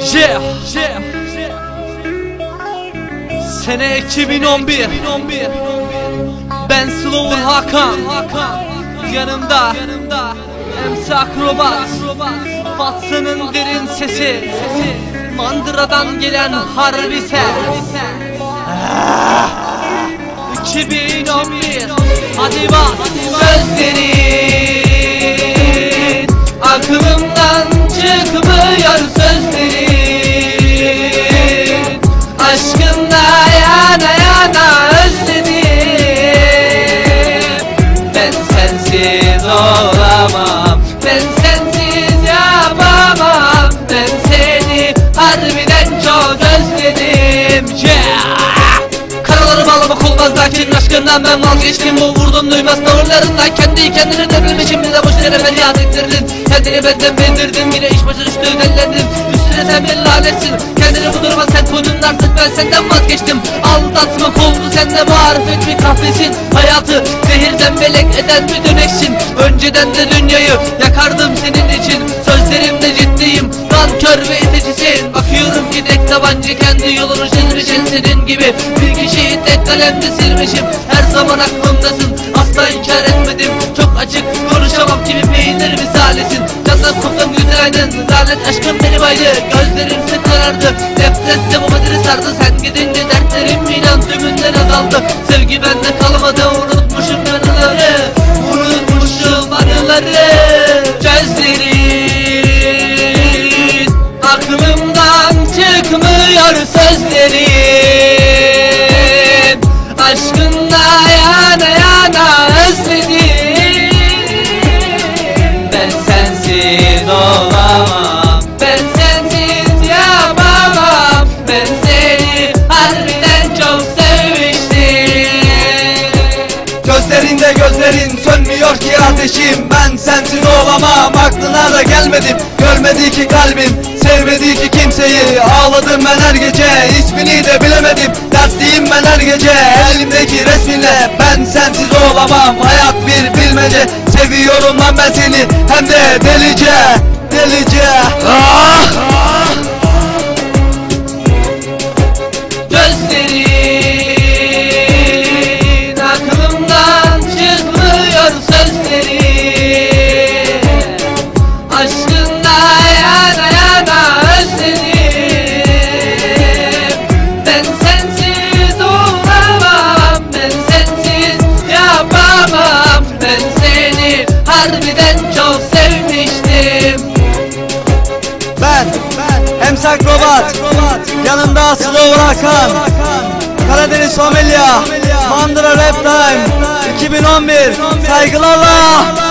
Yeah, yeah. Sene 2011. Ben Slower Hakan. Yanımda Emsa Akrobat. Fatsa'nın derin sesi. Mandıradan gelen harbi ses. 2011 Hadi bak bağlamak olmaz lakin aşkından ben vazgeçtim. Bu vurdum duymaz tavırlarından Kendi kendini devrilmişim bize boş yere feryat ettirdin Kendini benden bendirdin yine iş başı düştü dellendim Üstüne sen bir lanetsin. Kendini bu duruma sen koydun. Artık ben senden vazgeçtim. Aldatmak oldu sen de marifet bir kahvesin. Hayatı zehirden melek eden bir döneksin. Önceden de dünyayı yakardım senin için. Sözlerimde ciddiyim. Nankör ve iticisin. Bakıyorum ki tek tabanca kendi yolunu çizmişsin Senin gibi. Bir tek kalemde silmişim Her zaman aklımdasın. Asla inkar etmedim Çok açık konuşamam. Gibi peynir misalisin Candan koptum güzel aydın Lanet aşkım beni baydı Gözlerim sık karardı. Nefretse bu bedeni sardı. Sen gidince dertlerim inan tümünden azaldı. Sevgi bende kalmadı gözlerin sönmüyor ki ateşim. Ben sensiz olamam. Aklına da gelmedim. Görmedi ki kalbim. Sevmedi ki kimseyi. Ağladım ben her gece. İsmini de bilemedim. Dertliyim ben her gece. Elimdeki resminle Ben sensiz olamam. Hayat bir bilmece. Seviyorum lan ben seni. Hem de delice. Delice. Ah! Harbiden çok sevmiştim Ben, Emsak Robat, yanımda Slow Hakan, Karadeniz Familya, Mandıra Rap Time, 2011, saygılarla.